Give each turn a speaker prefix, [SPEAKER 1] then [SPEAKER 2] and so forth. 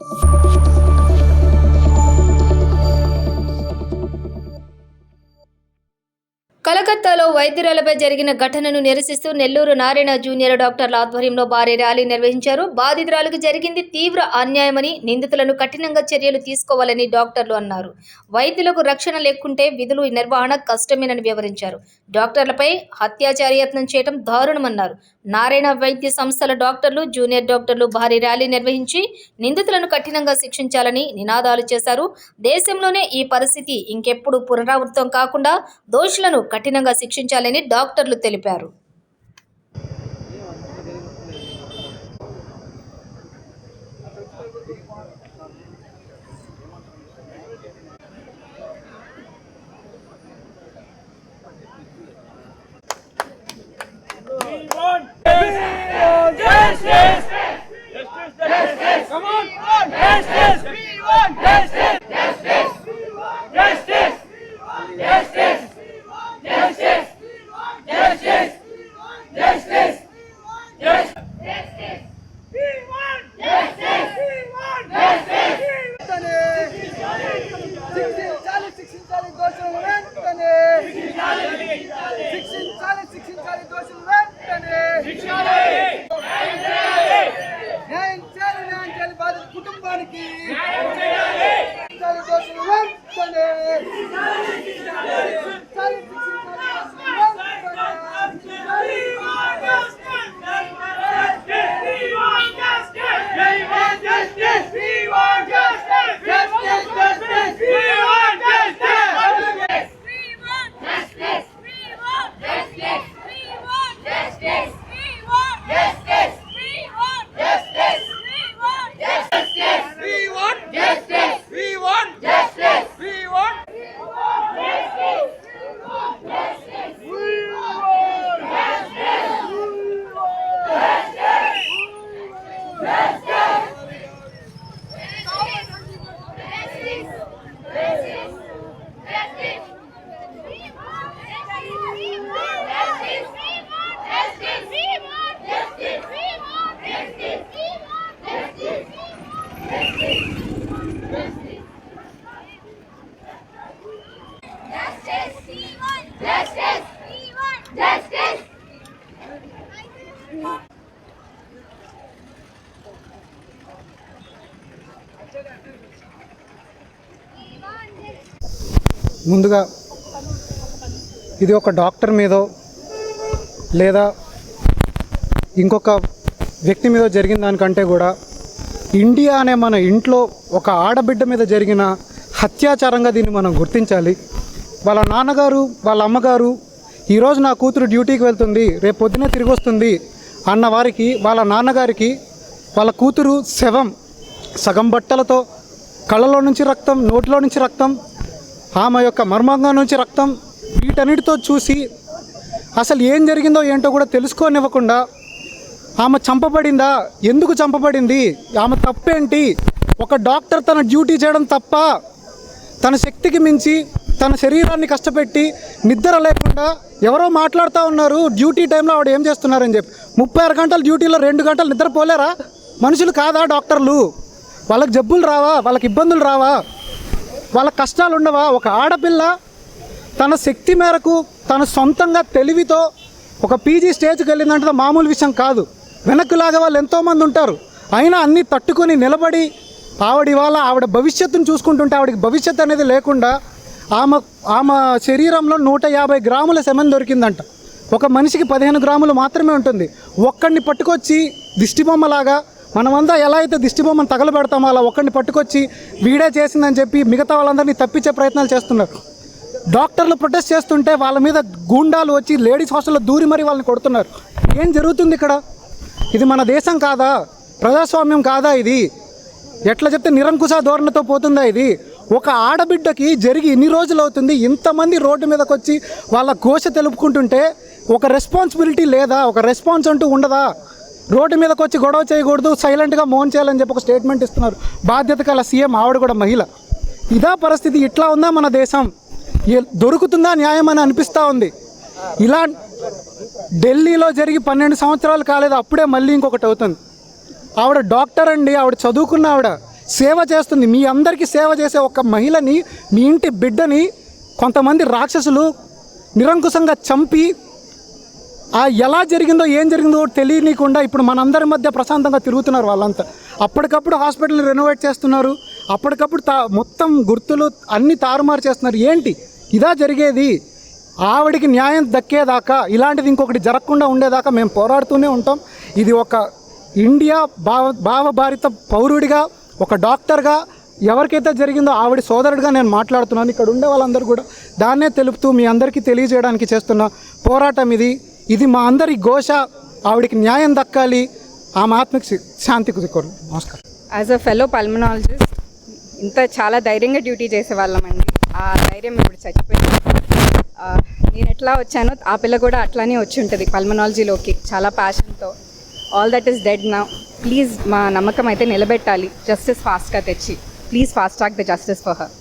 [SPEAKER 1] you. జిల్లాలో వైద్యురాలపై జరిగిన ఘటనను నిరసిస్తూ నెల్లూరు నారాయణ జూనియర్ డాక్టర్ల ఆధ్వర్యంలో భారీ ర్యాలీ నిర్వహించారు. బాధితురాలకు జరిగింది తీవ్ర అన్యాయమని నిందితులను కఠినంగా చర్యలు తీసుకోవాలని డాక్టర్లు అన్నారు. వైద్యులకు రక్షణ లేకుంటే విధులు నిర్వహణ కష్టమేనని వివరించారు. డాక్టర్లపై హత్యాచారయత్నం చేయడం దారుణమన్నారు. నారాయణ వైద్య సంస్థల డాక్టర్లు జూనియర్ డాక్టర్లు భారీ ర్యాలీ నిర్వహించి నిందితులను కఠినంగా శిక్షించాలని నినాదాలు చేశారు. దేశంలోనే ఈ పరిస్థితి ఇంకెప్పుడు పునరావృతం కాకుండా దోషులను కఠినంగా శిక్షించాలని డాక్టర్లు తెలిపారు.
[SPEAKER 2] ముందుగా ఇది ఒక డాక్టర్ మీదో లేదా ఇంకొక వ్యక్తి మీద జరిగిన దానికంటే కూడా ఇండియా అనే మన ఇంట్లో ఒక ఆడబిడ్డ మీద జరిగిన హత్యాచారంగా దీన్ని మనం గుర్తించాలి. వాళ్ళ నాన్నగారు వాళ్ళ అమ్మగారు ఈరోజు నా కూతురు డ్యూటీకి వెళ్తుంది రేపు పొద్దునే తిరిగి వస్తుంది అన్న వారికి వాళ్ళ నాన్నగారికి వాళ్ళ కూతురు శవం సగం బట్టలతో కళ్ళలో నుంచి రక్తం నోటిలో నుంచి రక్తం ఆమె యొక్క మర్మంగం నుంచి రక్తం వీటన్నిటితో చూసి అసలు ఏం జరిగిందో ఏంటో కూడా తెలుసుకోనివ్వకుండా ఆమె చంపబడిందా? ఎందుకు చంపబడింది? ఆమె తప్పేంటి? ఒక డాక్టర్ తన డ్యూటీ చేయడం తప్ప తన శక్తికి మించి తన శరీరాన్ని కష్టపెట్టి నిద్ర లేకుండా ఎవరో మాట్లాడుతూ ఉన్నారు. డ్యూటీ టైంలో ఆవిడ ఏం చేస్తున్నారని చెప్పి. ముప్పై ఆరు గంటల డ్యూటీలో రెండు గంటలు నిద్రపోలేరా? మనుషులు కాదా డాక్టర్లు? వాళ్ళకి జబ్బులు రావా? వాళ్ళకి ఇబ్బందులు రావా? వాళ్ళ కష్టాలు ఉండవా ఒక ఆడపిల్ల తన శక్తి మేరకు తన సొంతంగా తెలివితో ఒక పీజీ స్టేజ్కి వెళ్ళిందంటే మామూలు విషయం కాదు. వెనక్కులాగా వాళ్ళు ఎంతోమంది ఉంటారు. అయినా అన్నీ తట్టుకొని నిలబడి ఆవిడ ఇవాళ ఆవిడ భవిష్యత్తును చూసుకుంటుంటే ఆవిడకి భవిష్యత్తు అనేది లేకుండా ఆమె ఆమె శరీరంలో నూట యాభై గ్రాముల సెమెన్ దొరికిందంట. ఒక మనిషికి పదిహేను గ్రాములు మాత్రమే ఉంటుంది. ఒక్కడిని పట్టుకొచ్చి దిష్టిబొమ్మలాగా మనమంతా ఎలా అయితే దిష్టిబొమ్మను తగలబెడతామో అలా ఒక్కడిని పట్టుకొచ్చి వీడే చేసిందని చెప్పి మిగతా వాళ్ళందరినీ తప్పించే ప్రయత్నాలు చేస్తున్నారు. డాక్టర్లు ప్రొటెస్ట్ చేస్తుంటే వాళ్ళ మీద గూండాలు వచ్చి లేడీస్ హాస్టల్లో దూరి మరీ వాళ్ళని కొడుతున్నారు. ఏం జరుగుతుంది ఇక్కడ? ఇది మన దేశం కాదా? ప్రజాస్వామ్యం కాదా ఇది? ఎట్లా చెప్తే నిరంకుశ ధోరణితో పోతుందా ఇది? ఒక ఆడబిడ్డకి జరిగి ఇన్ని రోజులు అవుతుంది ఇంతమంది రోడ్డు మీదకి వచ్చి వాళ్ళ ఘోష తెలుపుకుంటుంటే ఒక రెస్పాన్సిబిలిటీ లేదా? ఒక రెస్పాన్స్ అంటూ ఉండదా? రోడ్డు మీదకి వచ్చి గొడవ చేయకూడదు సైలెంట్గా మోన్ చేయాలని చెప్పి ఒక స్టేట్మెంట్ ఇస్తున్నారు. బాధ్యత గల సీఎం ఆవిడ కూడా మహిళ. ఇదా పరిస్థితి ఇట్లా ఉందా మన దేశం? ఏ- దొరుకుతుందా న్యాయం అని అనిపిస్తూ ఉంది. ఇలా ఢిల్లీలో జరిగి పన్నెండు సంవత్సరాలు కాలేదు అప్పుడే మళ్ళీ ఇంకొకటి అవుతుంది. ఆవిడ డాక్టర్ అండి ఆవిడ చదువుకున్న ఆవిడ సేవ చేస్తుంది. మీ అందరికీ సేవ చేసే ఒక మహిళని మీ ఇంటి బిడ్డని కొంతమంది రాక్షసులు నిరంకుశంగా చంపి ఆ ఎలా జరిగిందో ఏం జరిగిందో కూడా తెలియనీయకుండా ఇప్పుడు మనందరి మధ్య ప్రశాంతంగా తిరుగుతున్నారు వాళ్ళంతా. అప్పటికప్పుడు హాస్పిటల్ని రెనోవేట్ చేస్తున్నారు. అప్పటికప్పుడు తా మొత్తం గుర్తులు అన్నీ తారుమారు చేస్తున్నారు. ఏంటి? ఇదా జరిగేది. ఆవిడికి న్యాయం దక్కేదాకా ఇలాంటిది ఇంకొకటి జరగకుండా ఉండేదాకా మేము పోరాడుతూనే ఉంటాం. ఇది ఒక ఇండియా భావ భావభారిత పౌరుడిగా ఒక డాక్టర్గా ఎవరికైతే జరిగిందో ఆవిడ సోదరుడిగా నేను మాట్లాడుతున్నాను. ఇక్కడ ఉండే వాళ్ళందరూ కూడా దాన్నే తెలుపుతూ మీ అందరికీ తెలియజేయడానికి చేస్తున్న పోరాటం ఇది. ఇది మా అందరి ఘోష. ఆవిడకి న్యాయం దక్కాలి. ఆమె ఆత్మకి శాంతి కుదుకోరు నమస్కారం.
[SPEAKER 3] యాజ్ అ ఫెలో పల్మనాలజిస్ట్ ఇంత చాలా ధైర్యంగా డ్యూటీ చేసేవాళ్ళమండి. ఆ ధైర్యం ఇప్పుడు చచ్చిపోయింది. నేను ఎట్లా వచ్చానో ఆ పిల్ల కూడా అట్లానే వచ్చి ఉంటుంది పల్మనాలజీలోకి చాలా ప్యాషన్తో ఆల్ దట్ ఈస్ డెడ్ నా ప్లీజ్ మా నమ్మకం అయితే నిలబెట్టాలి. జస్టిస్ ఫాస్ట్గా తెచ్చి. Please fast track the justice for her